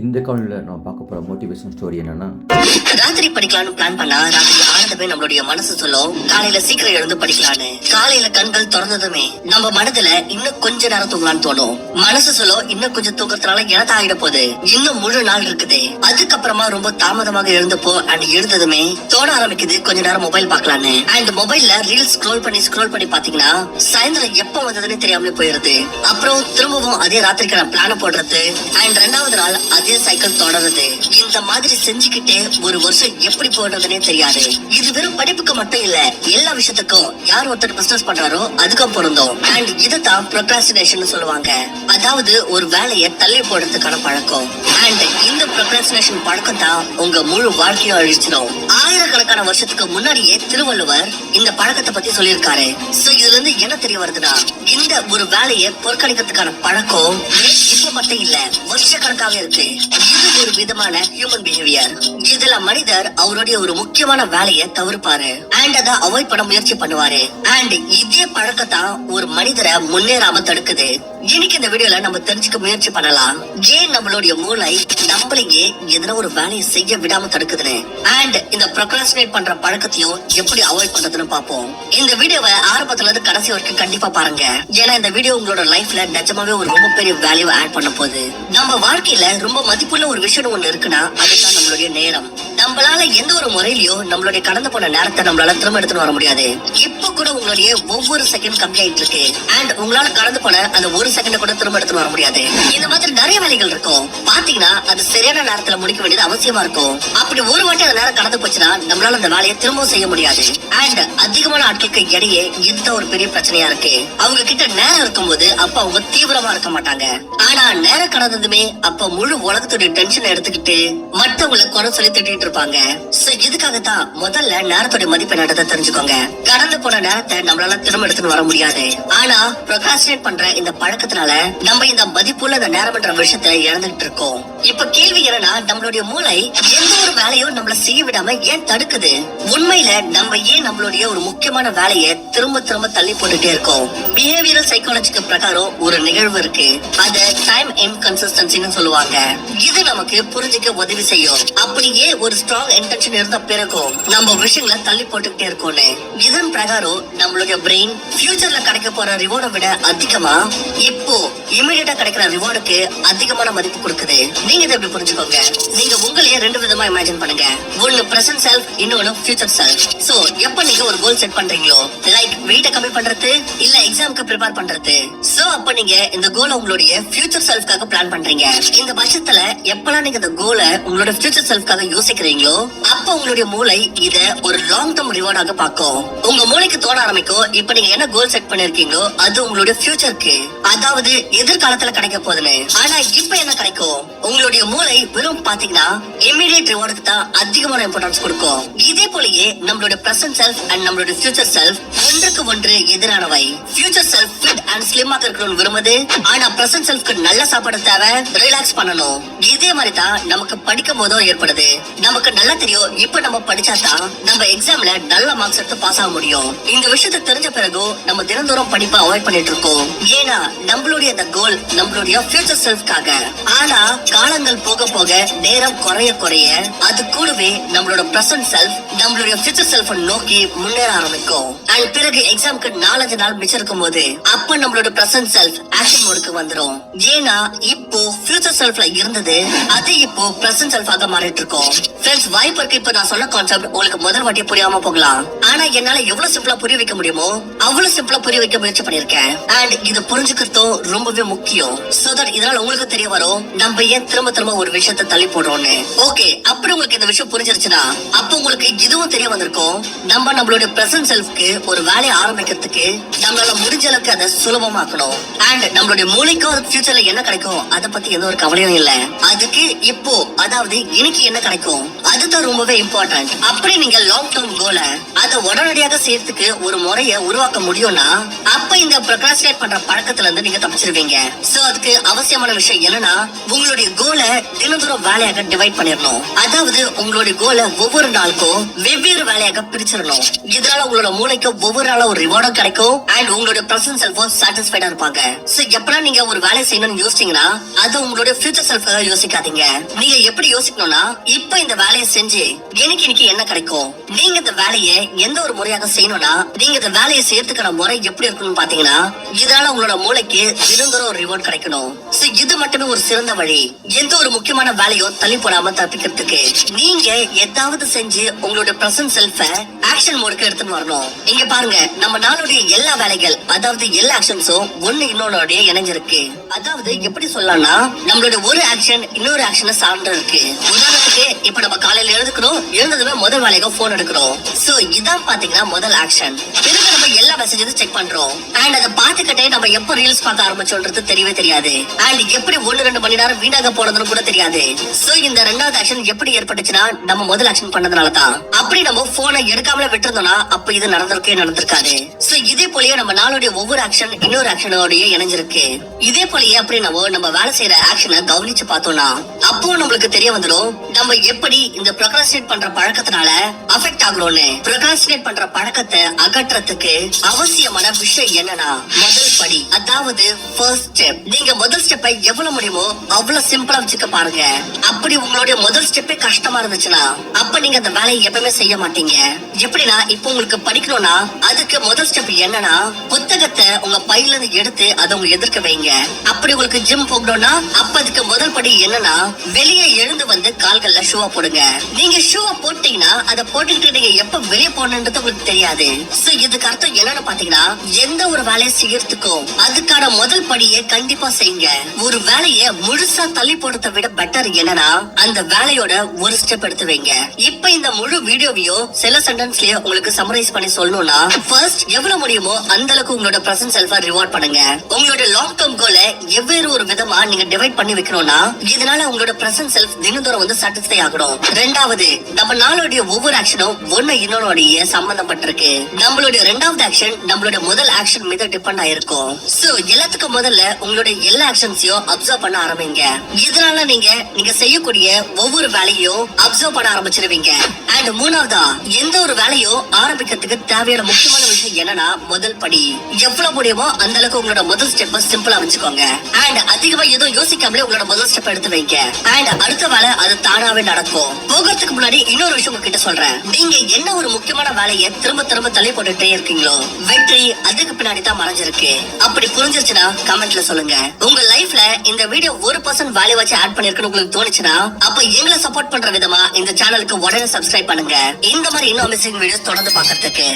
இந்த காலையில் நான் பார்க்க போகிற மோட்டிவேஷன் ஸ்டோரி என்னன்னா ராத்திரி படிக்கலாம்னு பிளான் பண்ணா ராத்திரி ஆனந்தமே நம்மளுடைய மனசு சொல்லும். காலையில சீக்கிரம் எழுந்து படிக்கலாம்னு. காலையில கண்கள் திறந்ததுமே நம்ம மனதுல இன்னும் கொஞ்ச நேரம் தூங்கலாம்னு தோணும். மனசு சொல்லும் இன்னும் கொஞ்சம் தூக்கறதுனால எனத்த ஆகிட போகுது. இன்னும் முழு நாள் இருக்குது. அதுக்கப்புறமா ரொம்ப தாமதமாக எழுந்தப்போ அண்ட் எழுந்ததுமே தோண ஆரம்பிக்குது. கொஞ்ச நேரம் மொபைல் பார்க்கலான்னு. அண்ட் மொபைல்ல ரீல்ஸ் ஸ்க்ரோல் பண்ணி ஸ்க்ரோல் பண்ணி பாத்தீங்கன்னா சாயந்தரம் எப்ப வந்ததுன்னு தெரியாமலே போயிருது அப்புறம் திரும்பவும் அதே ராத்திரிக்கான பிளான போடுறது. அண்ட் ரெண்டாவது நாள் அதே சைக்கிள் தொடருது. இந்த மாதிரி செஞ்சுக்கிட்டே ஒரு வருஷம் எப்படி போடுறதுனே தெரியாது. இது வெறும் படிப்புக்கு மட்டும் இல்ல எல்லா விஷயத்துக்கும் யார் ஒருத்தர் பிசினஸ் பண்றாரோ அதுக்கும் பொருந்தும். அண்ட் இதுதான் ப்ரொக்ராஸ்டினேஷன் சொல்லுவாங்க. அதாவது ஒரு வேலையை தள்ளி போடுறதுக்கான பழக்கம். அண்ட் இந்த ப்ரொக்ராஸ்டினேஷன் பழக்கம் தான் உங்க முழு வாழ்க்கையும் அழிச்சிடும் ஆயிரக்கணக்கான வருஷத்துக்கு முன்னாடியே திருவள்ளுவர் இந்த பழக்கத்தை பத்தி சொல்லியிருக்காரு. சோ இதுல இருந்து என்ன தெரிய வருதுன்னா இந்த ஒரு வேலையை பொறுக்கணிக்கிறதுக்கான பழக்கம் இப்ப மட்டும் இல்ல வருஷ கணக்காவே இருக்கு. இது ஒரு விதமான ஹியூமன் பிஹேவியர் இதுல மனிதர் அவருடைய ஒரு முக்கியமான வேலையை தவிர்ப்பாரு. அண்ட் அதை அவாய்ட் பண்ண முயற்சி பண்ணுவாரு. அண்ட் இதே பழக்கத்தான் ஒரு மனிதரை முன்னேறாம தடுக்குது. இன்னைக்கு இந்த வீடியோல நம்ம தெரிஞ்சுக்க முயற்சி பண்ணலாம். ஏன் நம்மளுடைய மூளை நம்மளையே எதனா ஒரு வேலையை செய்ய விடாம தடுக்குதுன்னு? அண்ட் இந்த ப்ரொக்ராஸ்டினேட் பண்ற பழக்கத்தையும் எப்படி அவாய்ட் பண்றதுன்னு பாப்போம் இந்த வீடியோவை ஆரம்பத்துல இருந்து கடைசி வரைக்கும் கண்டிப்பா பாருங்க. ஏன்னா இந்த வீடியோ உங்களோட லைஃப்ல நிஜமாவே ஒரு ரொம்ப பெரிய வேல்யூ ஆட் பண்ண போகுது. நம்ம வாழ்க்கையில ரொம்ப மதிப்புள்ள ஒரு விஷயம் ஒண்ணு இருக்குன்னா அதுதான் நம்மளுடைய நேரம். நம்மளால எந்த ஒரு முறையிலயோ நம்மளுடைய கடந்து போன நேரத்தை நம்மளால திரும்ப எடுத்துட்டு வர முடியாது. இப்ப கூட உங்களுடைய ஒவ்வொரு செகண்ட் கம்மி ஆயிட்டு இருக்கு. அண்ட் உங்களால கடந்து போன அந்த ஒரு செகண்ட் கூட திரும்ப எடுத்துட்டு வர முடியாது. இந்த மாதிரி நிறைய வேலைகள் இருக்கும். பாத்தீங்கன்னா அது சரியான நேரத்துல முடிக்க வேண்டியது அவசியமா இருக்கும். அப்படி ஒரு வாட்டி அந்த நேரம் கடந்து போச்சுன்னா நம்மளால அந்த வேலையை திரும்பவும் செய்ய முடியாது. அண்ட் அதிகமான ஆட்களுக்கு இடையே இந்த ஒரு பெரிய பிரச்சனையா இருக்கு. அவங்க கிட்ட நேரம் இருக்கும்போது அப்ப அவங்க தீவிரமா இருக்க மாட்டாங்க. ஆனா நேரம் கடந்ததுமே அப்ப முழு உலகத்துடைய டென்ஷன் எடுத்துக்கிட்டு மத்தவங்களை குறை சொல்லி திட்டிட்டு இருப்பாங்க. சோ இதுக்காகத்தான் முதல்ல நேரத்துடைய மதிப்பை நடத்த தெரிஞ்சுக்கோங்க. கடந்து போன நேரத்தை நம்மளால திரும்ப எடுத்துன்னு வர முடியாது. ஆனா ப்ரொகாஸ்டினேட் பண்ற இந்த பழக்கத்தினால நம்ம இந்த மதிப்புள்ள இந்த நேரம்ன்ற விஷயத்தை இழந்துட்டு இருக்கோம். இப்ப கேள்வி என்னன்னா நம்மளுடைய மூளை எந்த ஒரு வேலையும் நம்மள செய்ய விடாம ஏன் தடுக்குது? உண்மையில நம்ம ஏன் நம்மளுடைய ஒரு முக்கியமான வேலையை திரும்ப திரும்ப தள்ளி போட்டுட்டே இருக்கோம்? பிஹேவியரல் சைக்காலஜிக்கு பிரகாரம் ஒரு நிகழ்வு இருக்கு. அத டைம் இன்கன்சிஸ்டன்சின்னு சொல்லுவாங்க. இது நமக்கு புரிஞ்சுக்க உதவி செய்யும். அப்படியே ஒரு ஸ்ட்ராங் இன்டென்ஷன் இருந்த பிறகும் நம்ம விஷயங்களை தள்ளி போட்டுக்கிட்டே இருக்கோம்னு. இதன் பிரகாரம் நம்மளுடைய பிரெயின் ஃபியூச்சர்ல கிடைக்க போற ரிவார்டை விட அதிகமா இப்போ இமீடியட்டா கிடைக்கிற ரிவார்டுக்கு அதிகமான மதிப்பு கொடுக்குது. நீங்க இதை எப்படி புரிஞ்சுக்கோங்க? நீங்க உங்களையே ரெண்டு விதமா இமேஜின் பண்ணுங்க. ஒன்னு பிரசன்ட் செல்ஃப் இன்னொன்னு ஃபியூச்சர் செல்ஃப் சோ எப்ப நீங்க ஒரு கோல் செட் பண்றீங்களோ லைக் வெயிட்ட கம்மி பண்றது இல்ல எக்ஸாம்க்கு ப்ரிப்பேர் பண்றது. சோ அப்ப நீங்க இந்த கோல் உங்களுடைய ஃபியூச்சர் செல்ஃப்காக பிளான் பண்றீங்க. இந்த பட்சத்துல எப்பெல்லாம் நீங்க இந்த கோலை உங்களோட ஃபியூச்சர் செல்ஃப்காக யோசிக்கிறீங்களோ அப்ப உங்களுடைய மூளை இத ஒரு லாங் டேர்ம் ரிவார்டாக பார்க்கும். உங்க மூளைக்கு தோண ஆரம்பிக்கும். இப்ப நீங்க என்ன கோல் செட் பண்ணிருக்கீங்களோ அது உங்களுடைய ஃபியூச்சருக்கு அதாவது எதிர்காலத்துல கிடைக்க போகுதுன்னு. ஆனா இப்ப என்ன கிடைக்கும்? உங்களுடைய மூளை வெறும் பாத்தீங்கன்னா இமீடியட் ரிவார்டுக்கு தான் அதிகமான இம்பார்ட்டன்ஸ் கொடுக்கும். இதே போலயே நம்மளோட பிரசன்ட் செல்ஃப் அண்ட் நம்மளோட ஃபியூச்சர் செல்ஃப் ஒன்றுக்கு ஒன்று எதிரானவை. ஃபியூச்சர் செல்ஃப் ஃபிட் அண்ட் ஸ்லிம்மாக இருக்கணும்னு விரும்புது. ஆனா பிரசன்ட் செல்ஃப்க்கு நல்ல சாப்பாடு தேவை ரிலாக்ஸ் பண்ணணும். இதே மாதிரி தான் நமக்கு படிக்கும் போதும் ஏற்படுது. நமக்கு நல்லா தெரியும் இப்ப நம்ம படிச்சா தான் நம்ம எக்ஸாம்ல நல்ல மார்க்ஸ் எடுத்து பாஸ் ஆக முடியும். இந்த விஷயத்த தெரிஞ்ச பிறகு நம்ம தினந்தோறும் படிப்பை அவாய்ட் பண்ணிட்டு இருக்கோம். ஏன்னா நம்மளுடைய அந்த கோல் நம்மளுடைய ஃபியூச்சர் செல்ஃப்காக ஆனா காலங்கள் நாட்கள் போக போக நேரம் குறைய குறைய அது கூடவே நம்மளோட பிரசன்ட் செல்ஃப் நம்மளுடைய ஃபியூச்சர் செல்ஃப் நோக்கி முன்னேற ஆரம்பிக்கும். அண்ட் பிறகு எக்ஸாம்க்கு நாலஞ்சு நாள் மிச்சம் இருக்கும் போது அப்ப நம்மளோட பிரசன்ட் செல்ஃப் ஆக்ஷன் மோடுக்கு வந்துரும். ஏன்னா இப்போ ஃபியூச்சர் செல்ஃப்ல இருந்தது அது இப்போ பிரசன்ட் செல்ஃபாக மாறிட்டு இருக்கோம். ஃப்ரெண்ட்ஸ் வாய்ப்பு இருக்கு இப்ப நான் சொன்ன கான்செப்ட் உங்களுக்கு முதல் வாட்டி புரியாம போகலாம். ஆனா என்னால எவ்வளவு சிம்பிளா புரிய வைக்க முடியுமோ அவ்வளவு சிம்பிளா புரிய வைக்க முயற்சி பண்ணிருக்கேன் அண்ட் இது புரிஞ்சுக்கிறதும் ரொம்பவே முக்கியம். சோ தட் இதனால உங்களுக்கு தெரிய வரும் நம்ம ஏன் திரும்ப திரும்ப ஒரு விஷயத்தை தள்ளி போடுறோம்னு ஓகே அப்புறம் உங்களுக்கு இந்த விஷயம் புரிஞ்சிருச்சுன்னா அப்ப உங்களுக்கு இதுவும் தெரிய வந்திருக்கும். நம்ம நம்மளுடைய பிரசன்ட் செல்ஃப்க்கு ஒரு வேலையை ஆரம்பிக்கிறதுக்கு நம்மளால முடிஞ்ச அளவுக்கு அதை சுலபமாக்கணும். அண்ட் நம்மளுடைய மூளைக்கும் அது ஃபியூச்சர்ல என்ன கிடைக்கும்? அதை பத்தி எந்த ஒரு கவலையும் இல்ல. அதுக்கு இப்போ அதாவது இன்னைக்கு என்ன கிடைக்கும்? அதுதான் ரொம்பவே இம்பார்ட்டன்ட் அப்படி நீங்க லாங் டேர்ம் கோல அதை உடனடியாக செய்யறதுக்கு ஒரு முறையை உருவாக்க முடியும்னா அப்ப இந்த ப்ரொக்ராஸ்டினேட் பண்ற பழக்கத்துல இருந்து நீங்க தப்பிச்சிருவீங்க. சோ அதுக்கு அவசியமான விஷயம் என்னன்னா உங்களுடைய கோலை தினந்தோறும் வேலையாக டிவைட் பண்ணிடணும். அதாவது உங்களுடைய கோலை ஒவ்வொரு நாளுக்கும் வெவ்வேறு வேலையாக பிரிச்சிடணும். இதனால உங்களோட மூளைக்கு ஒவ்வொரு நாளும் ஒரு ரிவார்டும் கிடைக்கும். அண்ட் உங்களோட பிரசன்ட் செல்ஃபும் சாட்டிஸ்ஃபைடா இருப்பாங்க. சோ எப்பலாம் நீங்க ஒரு வேலை செய்யணும்னு யோசிச்சீங்கன்னா அது உங்களுடைய ஃபியூச்சர் செல்ஃபாக யோசிக்காதீங்க. நீங்க எப்படி யோசிக்கணும்னா இப்ப இந்த வேலையை செஞ்சு எனக்கு இன்னைக்கு என்ன கிடைக்கும்? நீங்க இந்த வேலையை எந்த ஒரு முறையாக செய்யணும்னா நீங்க இந்த வேலையை செய்யறதுக்கான முறை எப்படி இருக்கணும்னு பாத்தீங்கன்னா இதனால உங்களோட மூளைக்கு தினந்தோறும் ஒரு ரிவார்ட் கிடைக்கணும். இது மட்டுமே ஒரு சிறந்த வழி. எந்த ஒரு முக்கியமான வேலையோ தள்ளி போடாம தப்பிக்கிறதுக்கு நீங்க ஏதாவது செஞ்சு உங்களோட பிரசன்ட் செல்ஃப ஆக்ஷன் மோடுக்கு எடுத்துட்டு வரணும். இங்க பாருங்க நம்ம நாளுடைய எல்லா வேலைகள் அதாவது எல்லா ஆக்ஷன்ஸும் ஒண்ணு இன்னொன்னோடைய இணைஞ்சிருக்கு. அதாவது எப்படி சொல்லலாம்னா நம்மளோட ஒரு ஆக்ஷன் இன்னொரு ஆக்ஷனை சார்ந்து இருக்கு உதாரணத்துக்கு இப்ப நம்ம காலையில எழுதுக்கிறோம் எழுந்ததுமே முதல் வேலைக்கு போன் எடுக்கிறோம். சோ இதான் பாத்தீங்கன்னா முதல் ஆக்ஷன் பிறகு எல்லா மெசேஜஸும் செக் பண்றோம். அண்ட் அதை பார்த்துக்கிட்டே நம்ம எப்ப ரீல்ஸ் பார்க்க ஆரம்பிச்சோன்றது தெரியவே தெரியாது. அண்ட் எப்படி ஒண்ணு ரெண்டு மணி நேரம் வீணாக போனதுன்னு கூட தெரியாது. சோ இந்த ரெண்டாவது ஆக்ஷன் எப்படி ஏற்பட்டுச்சுன்னா நம்ம முதல் ஆக்ஷன் பண்ணதுனால தான். அப்படி நம்ம போனை எடுக்காமல விட்டுருந்தோம்னா அப்ப இது நடந்திருக்கே நடந்திருக்காது. சோ இதே போலயே நம்ம நாளுடைய ஒவ்வொரு ஆக்ஷன் இன்னொரு ஆக்ஷனோடய இணைஞ்சிருக்கு. இதே போலயே அப்படி நம்ம நம்ம வேலை செய்யற ஆக்ஷனை கவனிச்சு பார்த்தோம்னா அப்போ நம்மளுக்கு தெரிய வந்துடும் நம்ம எப்படி இந்த ப்ரொக்ராஸ்டினேட் பண்ற பழக்கத்தினால அஃபெக்ட் ஆகுறோம்னு. ப்ரொக்ராஸ்டினேட் பண்ற பழக்கத்தை அகற்றத்துக்கு அவசியமான விஷயம் என்னன்னா முதல் படி. அதாவது ஃபர்ஸ்ட் ஸ்டெப் நீங்க முதல் ஸ்டெப்பை எவ்வளவு முடியுமோ அவ்வளவு சிம்பிளா வச்சுக்க பாருங்க. அப்படி உங்களுடைய முதல் ஸ்டெப்பே கஷ்டமா இருந்துச்சுன்னா அப்ப நீங்க அந்த வேலையை எப்பவுமே செய்ய மாட்டீங்க. எப்படின்னா இப்போ உங்களுக்கு படிக்கணும்னா அதுக்கு முதல் ஸ்டெப் என்னன்னா புத்தகத்தை உங்க பையில இருந்து எடுத்து அதை உங்க எதிர்க்க வைங்க. அப்படி உங்களுக்கு ஜிம் போகணும்னா அப்ப அதுக்கு முதல் படி என்னன்னா வெளியே எழுந்து வந்து கால்கள்ல ஷூவை போடுங்க. நீங்க ஷூவை போட்டீங்கன்னா அதை போட்டுக்கிட்டு நீங்க எப்ப வெளியே போகணுன்றது உங்களுக்கு தெரியாது. சோ இதுக்கு அர்த்தம் என்னன்னு பாத்தீங்கன்னா எந்த ஒரு வேலையை செய்யறதுக்கும் அதுக்கான முதல் படியை கண்டிப்பா செய்யுங்க. ஒரு வேலையை முழுசா தள்ளி போடுறத விட பெட்டர் என்னன்னா அந்த வேலையோட ஒரு ஸ்டெப் எடுத்து வைங்க. இப்ப இந்த முழு வீடியோவையும் சில சென்டென்ஸ்லயே உங்களுக்கு சமரைஸ் பண்ணி சொல்லணும்னா ஃபர்ஸ்ட் எவ்வளவு முடியுமோ அந்த அளவுக்கு உங்களோட பிரசன்ட் செல்ஃபா ரிவார்ட் பண்ணுங்க. உங்களோட லாங் டேர்ம் கோலை எவ்வேறு ஒரு விதமா நீங்க டிவைட் பண்ணி வைக்கணும்னா இதனால உங்களோட பிரசன்ட் செல்ஃப் தினந்தோறும் வந்து சாட்டிஸ்ஃபை ஆகணும். ரெண்டாவது நம்ம நாளுடைய ஒவ்வொரு ஆக்ஷனும் ஒண்ணு இன்னொன்னுடைய சம்பந்தப்பட்டிருக்கு. நம்மளுடைய ரெண்டாவது ஆக்ஷன் நம்மளோட முதல் ஆக்ஷன் மீது டிபெண்ட் ஆயிருக்கும். சோ எல்லாத்துக்கும் முதல்ல உங்களுடைய எல்லா ஆக்ஷன்ஸையும் அப்சர்வ் பண்ண ஆரம்பிங்க. இதனால நீங்க நீங்க செய்யக்கூடிய ஒவ்வொரு வேலையும் அப்சர்வ் பண்ண ஆரம்பிச்சிருவீங்க. அண்ட் மூணாவதா எந்த ஒரு வேலையும் ஆரம்பிக்கிறதுக்கு தேவையான முக்கியமான விஷயம் என்னன்னா முதல் படி. எவ்வளவு முடியுமோ அந்த அளவுக்கு உங்களோட முதல் ஸ்டெப் சிம்பிளா வச்சுக்கோங்க. அண்ட் அதிகமா எதுவும் யோசிக்காமலே உங்களோட முதல் ஸ்டெப் எடுத்து வைங்க. அண்ட் அடுத்த வேலை அது தானாவே நடக்கும். போகிறதுக்கு முன்னாடி இன்னொரு விஷயம் உங்ககிட்ட சொல்றேன். நீங்க என்ன ஒரு முக்கியமான வேலையை திரும்ப திரும்ப தள்ளி போட்டுட்டே இருக்கீங்களோ வெற்றி அதுக்கு பின்னாடி தான் மறைஞ்சிருக்கு. அப்படி புரிஞ்சிருச்சுன்னா கமெண்ட்ல சொல்லுங்க. உங்க லைஃப்ல இந்த வீடியோ ஒரு பர்சன்ட் வேல்யூ வச்சு ஆட் பண்ணிருக்குன்னு உங்களுக்கு தோணுச்சுன்னா அப்ப எங்களை சப்போர்ட் பண்ற விதமா இந்த சேனலுக்கு உடனே சப்ஸ்கிரைப் பண்ணுங்க. இந்த மாதிரி இன்னும் அமேசிங் வீடியோஸ் தொடர்ந்து பாக்குறதுக்கு